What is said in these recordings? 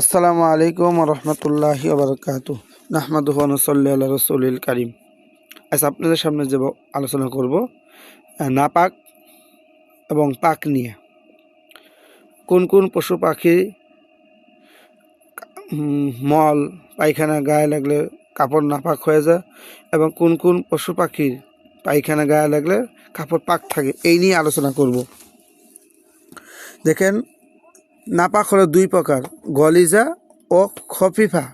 আসসালামু আলাইকুম রহমতুল্লাহি ওবরকাত নাহমাদ নসল্লি আল্লাহ রসুলিল করিম। আজ আপনাদের সামনে যে আলোচনা করব নাপাক এবং পাক নিয়ে। কোন কোন পশু পাখি মল, পায়খানা, গায়ে লাগলে কাপড় নাপাক হয়ে যায় এবং কোন কোন পশু পাখির পায়খানা, গায়ে লাগলে কাপড় পাক থাকে, এই নিয়ে আলোচনা করব। দেখেন নাপাক হলো দুই প্রকার, গলিজা ও খফিফা।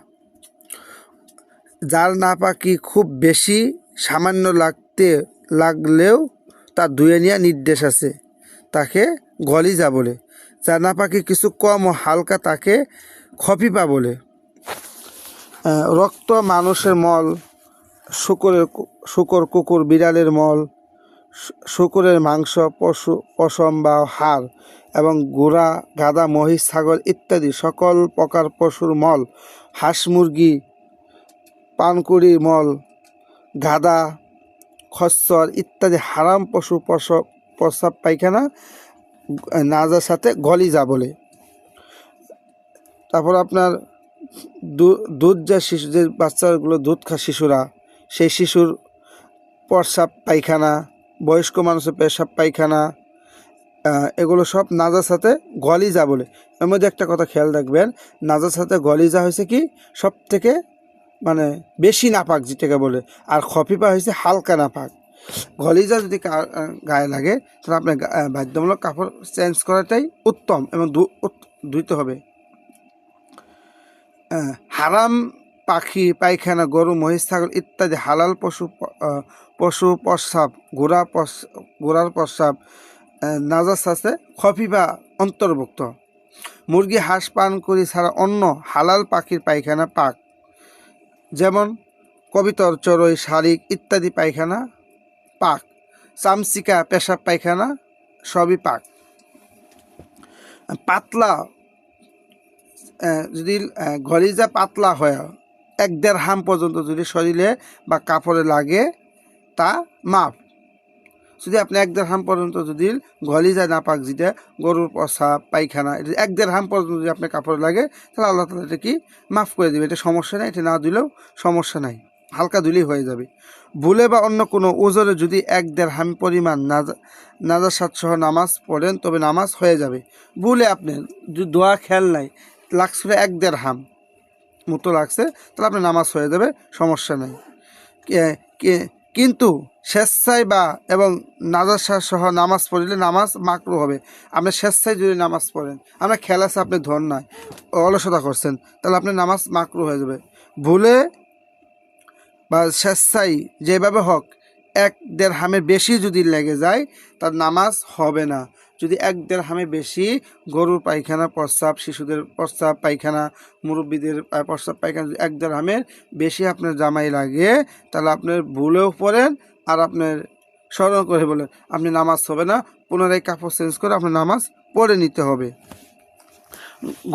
যার নাপাকি খুব বেশি সামান্য লাগতে লাগলেও তার ধুয়ে নেওয়া নির্দেশ আছে, তাকে গলিজা বলে। যার নাপাকি কিছু কম ও হালকা তাকে খফিফা বলে। রক্ত মানুষের মল, শুকরের শুকর, কুকুর, বিড়ালের মল শুকুরের মাংস, পশু, পশম বা হাড় এবং ঘোড়া গাদা, মহিষ, ছাগল ইত্যাদি সকল প্রকার পশুর মল, হাঁস মুরগি, পানকুড়ি মল, গাদা, খচ্চর ইত্যাদি হারাম পশু প্রস্রাব পায়খানা, নাজার সাথে গলিজা বলে। তারপর আপনার দুধ যা শিশু, যে বাচ্চাগুলো দুধ খা, শিশুরা, সেই শিশুর প্রস্রাব পায়খানা বয়স্ক মানুষের পেশাব, পায়খানা এগুলো সব নাজার সাথে গলিজা বলে। এর মধ্যে একটা কথা খেয়াল রাখবেন, নাজার সাথে গলিজা হয়েছে কি সব থেকে মানে বেশি নাপাক যেটাকে বলে, আর খফিপা হয়েছে হালকা নাপাক। গলিজা যদি গায়ে লাগে, তাহলে আপনার বাধ্যমূলক কাপড় চেঞ্জ করাটাই উত্তম এবং ধুইতে হবে। হারাম পাখি, পায়খানা, গরু, মহিষ, ছাগল ইত্যাদি হালাল পশু পশু প্রস্রাব ঘোড়া ঘোড়ার প্রস্রাব নাজাস আছে খফিফা অন্তর্ভুক্ত। মুরগি হাঁস পান করি ছাড়া অন্য হালাল পাখির পায়খানা পাক। যেমন কবিতর, চড়ই, শালিক ইত্যাদি পায়খানা পাক। চামচিকা, পেশাব পায়খানা সবই পাক। পাতলা যদি গলিজা পাতলা হয় এক দেড় হাম পর্যন্ত যদি শরীরে বা কাপড়ে লাগে, তা মাপ যদি আপনি এক দেড় হাম পর্যন্ত যদি গলিজা না পাক যেটা গরুর প্রসাব পায়খানা, এটা এক দেড় হাম পর্যন্ত যদি আপনার কাপড়ে লাগে, তাহলে আল্লাহ তালা এটা কি মাফ করে দেবে। এটা সমস্যা নেই, এটা না দিলেও সমস্যা নাই, হালকা দিলেই হয়ে যাবে। ভুলে বা অন্য কোনো ওজনে যদি এক দেড় হাম পরিমাণ নাজা, নাজাসাত সহ নামাজ পড়েন, তবে নামাজ হয়ে যাবে। ভুলে আপনি দোয়া খেয়াল নাই লাগছিল এক দেড় হাম মতো লাগছে, তাহলে আপনার নামাজ হয়ে যাবে, সমস্যা নেই। কিন্তু স্বেচ্ছায় বা এবং নাজাসা সহ নামাজ পড়লে নামাজ মাকরু হবে। আপনি স্বেচ্ছায় যদি নামাজ পড়েন আমরা খেলা আছে আপনি ধন নয় অলসতা করছেন, তাহলে আপনার নামাজ মাকরু হয়ে যাবে। ভুলে বা স্বেচ্ছায় যেভাবে হোক, এক দেড় হামের বেশি যদি লেগে যায়, তার নামাজ হবে না। যদি এক দেড় হামে বেশি গরুর পায়খানা, প্রস্রাব, শিশুদের প্রস্রাব, পায়খানা, মুরব্বীদের প্রস্রাব, পায়খানা যদি এক দেড় হামের বেশি আপনার জামাই লাগে, তাহলে আপনার ভুলেও পড়েন আর আপনার স্মরণ করে বলেন, আপনি নামাজ হবে না, পুনরায় কাপড় চেঞ্জ করে আপনার নামাজ পড়ে নিতে হবে।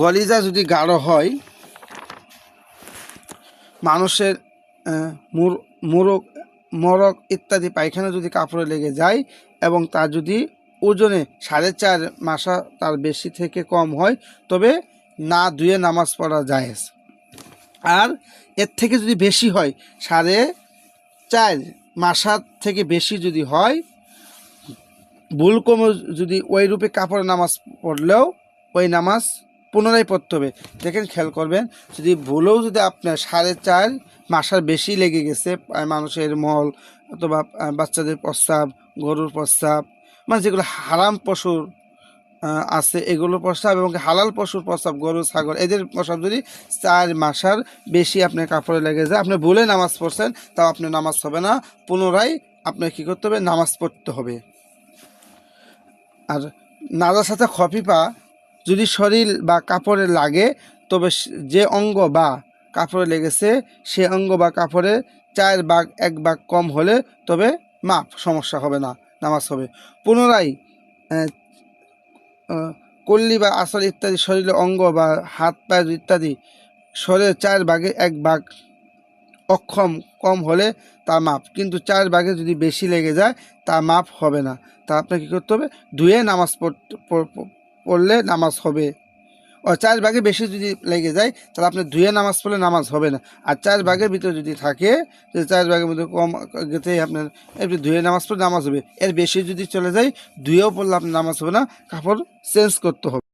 গলিজা যদি গাঢ় হয়, মানুষের মোরগ, মরক ইত্যাদি পায়খানা যদি কাপড়ে লেগে যায় এবং তার যদি ওজনে সাড়ে চার মাসা তার বেশি থেকে কম হয়, তবে না ধুয়ে নামাজ পড়া যায় আর এর থেকে যদি বেশি হয়, সাড়ে চার মাসার থেকে বেশি যদি হয়, ভুল কমে যদি ওই রূপে কাপড়ে নামাজ পড়লেও ওই নামাজ পুনরায় পড়তে হবে। দেখেন, খেয়াল করবেন, যদি ভুলেও যদি আপনার সাড়ে চার মাসার বেশি লেগে গেছে মানুষের মল অথবা বাচ্চাদের প্রস্রাব, গরুর প্রস্রাব মানে যেগুলো হারাম পশুর আছে, এগুলোর প্রস্রাব এবং হালাল পশুর প্রস্রাব, গরু, ছাগল, এদের প্রস্রাব যদি চার মাসার বেশি আপনার কাপড়ে লেগে যায়, আপনি ভুলে নামাজ পড়ছেন, তাও আপনার নামাজ হবে না। পুনরায় আপনার কী করতে হবে? নামাজ পড়তে হবে। আর নাজার সাথে খফিপা যদি শরীর বা কাপড়ে লাগে, তবে যে অঙ্গ বা কাপড়ে লেগেছে, সে অঙ্গ বা কাপড়ে চার ভাগ, এক ভাগ কম হলে তবে মাপ সমস্যা হবে না। নামাজ হবে। পুনরায় কল্লি বা আসল ইত্যাদি শরীরের অঙ্গ বা হাত পায়ের ইত্যাদি শরীরের চার ভাগে এক ভাগ অক্ষম কম হলে তা মাপ। কিন্তু চার ভাগে যদি বেশি লেগে যায়, তা মাপ হবে না। তা আপনাকে কী করতে হবে? ধুয়ে নামাজ পড়লে নামাজ হবে। ও চার ভাগে বেশি যদি লেগে যায়, তাহলে আপনার ধুয়ে নামাজ পড়লে নামাজ হবে না। আর চার ভাগের ভিতরে যদি থাকে, যে চার ভাগের মধ্যে কম গেতে আপনার একটু ধুয়ে নামাজ পড়লে নামাজ হবে। এর বেশি যদি চলে যায় ধুয়েও পড়লে আপনার নামাজ হবে না, কাপড় চেঞ্জ করতে হবে।